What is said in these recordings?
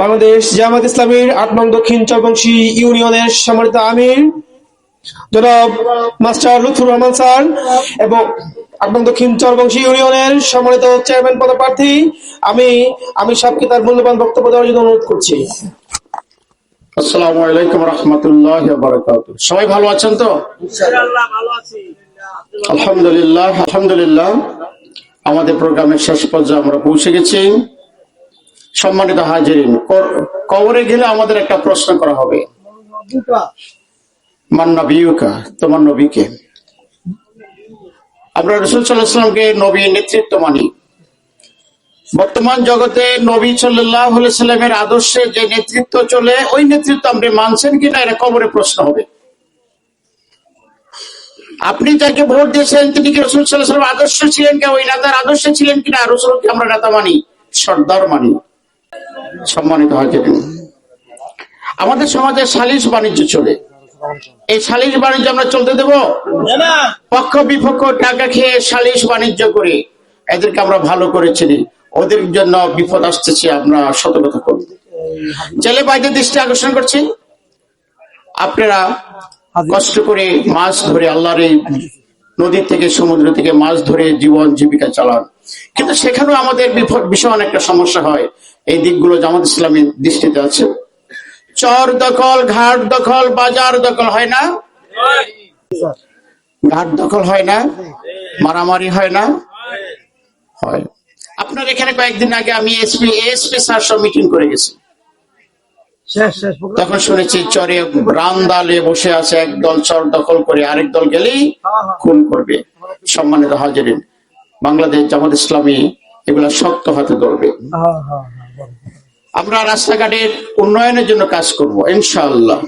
বাংলাদেশ জামাত ইসলামীর আট নং দক্ষিণ চরবংশী ইউনিয়নের সম্মানিত আমির জনাব মাস্টার লুৎফুর রহমান স্যার এবং আট নং দক্ষিণ চরবংশী ইউনিয়নের সম্মানিত চেয়ারম্যান পদপ্রার্থী আমি আমি সাহেবকে তার মূল্যবান বক্তব্য দেওয়ার জন্য অনুরোধ করছি। আসসালামু আলাইকুম রহমতুল্লাহ সবাই ভালো আছেন তো? আলহামদুলিল্লাহ আলহামদুলিল্লাহ। আমাদের প্রোগ্রামের শেষ পর্যায়ে আমরা পৌঁছে গেছি। সম্মানিত হাজিরিন কবরে গেলে আমাদের একটা প্রশ্ন করা হবে। তোমার নবীকে। আমরা রসুল সাল্লাহামকে নবী নেতৃত্ব মানি। বর্তমান জগতে নবী সাল্লাহ সাল্লামের আদর্শে যে নেতৃত্ব চলে, ওই নেতৃত্ব আপনি মানছেন কিনা, এটা কবরে প্রশ্ন হবে। আপনি যাকে ভোট দিয়েছেন তিনি কি রসুল সাল্লাহ আদর্শ ছিলেন কিনা, ওই নেতার আদর্শ ছিলেন কিনা, রসুলকে আমরা নেতা মানি, সর্দার মানি। সম্মানিত হাজির আমাদের সমাজে সালিশ বাণিজ্য চলে। এই সালিশ বাণিজ্য আমরা চলতে দেব? পক্ষ বিপক্ষ টাকা খেয়ে সালিশ বাণিজ্য করে এদেরকে আমরা ভালো করে চিনি। ওদের জন্য বিপদ আসতেছে, আমরা সতর্কতা করব। জেলে ভাইদের দৃষ্টি আকর্ষণ করছি। আপনারা কষ্ট করে মাছ ধরে আল্লাহর এই নদী থেকে, সমুদ্র থেকে মাছ ধরে জীবন জীবিকা চালান। কিন্তু সেখানেও আমাদের ভীষণ একটা সমস্যা হয়। এই দিকগুলো জামাত ইসলামের দৃষ্টিতে আছে। চর দখল, ঘাট দখল, বাজার দখল হয় না? ঘাট দখল হয় না? মারামারি হয় না? হয়। আপনার এখানে কয়েকদিন আগে আমি এসপি এসপি স্যার সব মিটিং করে গেছি। তখন শুনেছি চরে রামদালে বসে আছে, এক চর দখল করে আরেক দল গেলেই খুন করবে। সম্মানিত হাজিরিন, বাংলাদেশ জামাত ইসলামী এগুলা শক্ত হাতে ধরবে। আমরা রাস্তাঘাটের উন্নয়নের জন্য কাজ করব, ইনশাআল্লাহ।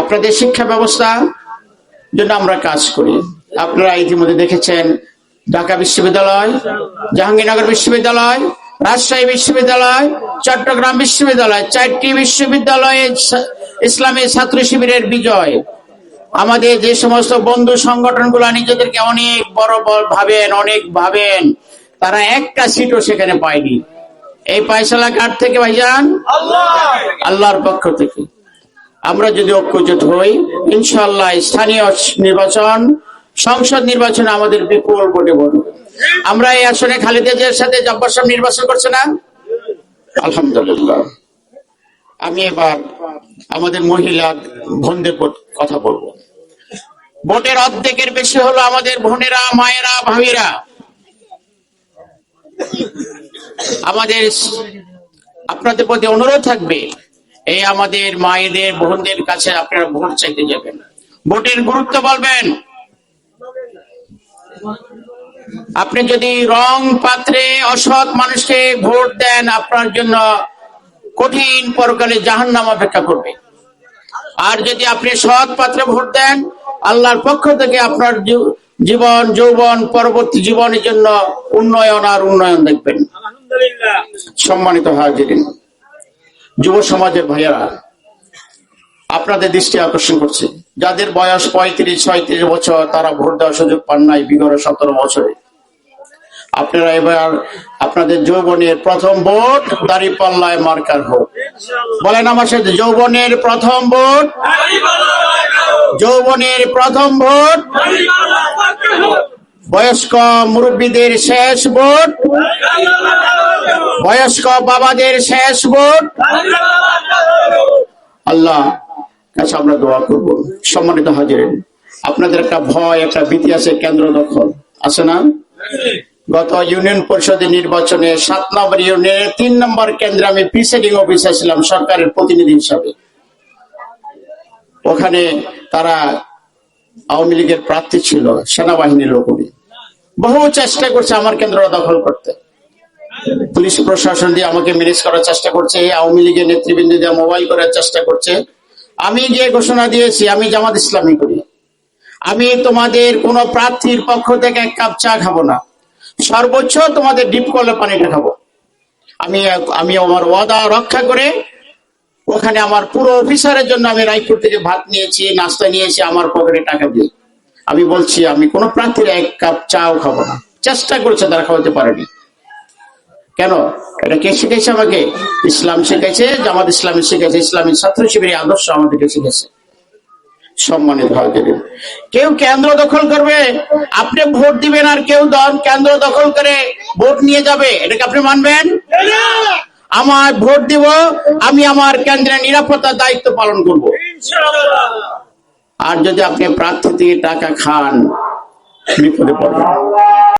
আপনাদের শিক্ষা ব্যবস্থা জন্য আমরা কাজ করি। আপনারা ইতিমধ্যে দেখেছেন ঢাকা বিশ্ববিদ্যালয়, জাহাঙ্গীরনগর বিশ্ববিদ্যালয়, রাজশাহী বিশ্ববিদ্যালয় চট্টগ্রাম বিশ্ববিদ্যালয় চারটি বিশ্ববিদ্যালয়ে ইসলামী ছাত্র শিবিরের বিজয়। আমাদের যে সমস্ত বন্ধু সংগঠনগুলো নিজেদেরকে অনেক বড় বড় ভাবেন অনেক ভাবেন তারা একটা সিটও সেখানে পায়নি। এই পায়সালা কার থেকে ভাইজান? আল্লাহর পক্ষ থেকে। আমরা যদি ঐক্যজোট হই ইনশাল্লাহ স্থানীয় নির্বাচন সংসদ নির্বাচনে আমাদের বিপুল ভোটে ভোট। আমরা এই আসনে খালেদা জিয়ার সাথে জব্বার সাহেব নির্বাচন করছে না? আলহামদুলিল্লাহ। আমি এবার আমাদের মহিলা বোনদের কথা বলব। ভোটের অর্ধেকের বেশি হলো আমাদের বোনেরা, মায়েরা, ভাবিরা। আমাদের আপনাদের প্রতি অনুরোধ থাকবে, এই আমাদের মায়েদের, বোনদের কাছে আপনারা ভোট চাইতে যাবেন। ভোটের গুরুত্ব বলবেন। আপনি যদি রং পাত্রে অসৎ মানুষকে ভোট দেন, আপনার জন্য কঠিন পরকালে জাহান্নাম অপেক্ষা করবে। আর যদি আপনি সৎ পাত্রে ভোট দেন, আল্লাহর পক্ষ থেকে আপনার জীবন, যৌবন, পরবর্তী জীবনের জন্য উন্নয়ন আর উন্নয়ন দেখবেন। সম্মানিত হাজিরিন, যুব সমাজের ভাইয়ারা, আপনাদের দৃষ্টি আকর্ষণ করছে। যাদের বয়স পঁয়ত্রিশ, ছয়ত্রিশ বছর, তারা ভোট দেওয়ার সুযোগ পান নাই বিগত সতেরো বছরে। আপনারা এবার আপনাদের যৌবনের প্রথম ভোট দাড়ি পাল্লায় মার্কার হোক বলেন আমার সাথে, যৌবনের প্রথম ভোট যৌবনের প্রথম ভোট বয়স্ক মুরব্বীদের শেষ ভোট বয়স্ক বাবাদের শেষ ভোট। আল্লাহ, কাছে আমরা দোয়া করব। সম্মানিত হাজিরেন, আপনাদের একটা ভয়, একটা ভীতি আছে, কেন্দ্র দখল। আছে না? গত ইউনিয়ন পরিষদের নির্বাচনে সাত নম্বর ইউনিয়নের তিন নম্বর কেন্দ্রে আমি প্রিসাইডিং অফিসার ছিলাম, সরকারের প্রতিনিধি হিসাবে। ওখানে তারা আওয়ামী লীগের প্রার্থী ছিল, সেনাবাহিনীর লোকগুলি বহু চেষ্টা করছে আমার কেন্দ্রটা দখল করতে। পুলিশ প্রশাসন দিয়ে আমাকে ম্যানেজ করার চেষ্টা করছে, আওয়ামী লীগের নেতৃবৃন্দ দিয়ে মোবাইল করার চেষ্টা করছে। আমি গিয়ে ঘোষণা দিয়েছি, আমি জামাত ইসলামী করি। আমি তোমাদের কোন প্রার্থীর পক্ষ থেকে এক কাপ চা খাব না। সর্বোচ্চ তোমাদের ডিপ কলে পানিটা খাব। আমি আমি আমার ওয়াদা রক্ষা করে ওখানে আমার পুরো অফিসারের জন্য আমি রায়পুর থেকে ভাত নিয়েছি, নাস্তা নিয়েছি, আমার পকেটে টাকা দিয়ে। আমি বলছি, আমি কোনো প্রার্থীর এক কাপ চাও খাব না। চেষ্টা করেছে, তারা খাওয়াতে পারেনি। কেন? এটা কে শিখেছে আমাকে? ইসলাম শিখেছে জামাত ইসলামী শিখেছে ইসলামী ছাত্র শিবিরের আদর্শ আমাদেরকে শিখেছে সম্মানিত ভারতের কেউ কেন্দ্র দখল করবে, আপনি ভোট দিবেন আর কেউ কেন্দ্র দখল করে ভোট নিয়ে যাবে এটাকে আপনি মানবেন? আমার ভোট দিব, আমি আমার কেন্দ্রের নিরাপত্তার দায়িত্ব পালন করব। আর যদি আপনি প্রার্থী থেকে টাকা খান, বিপদে পড়বেন।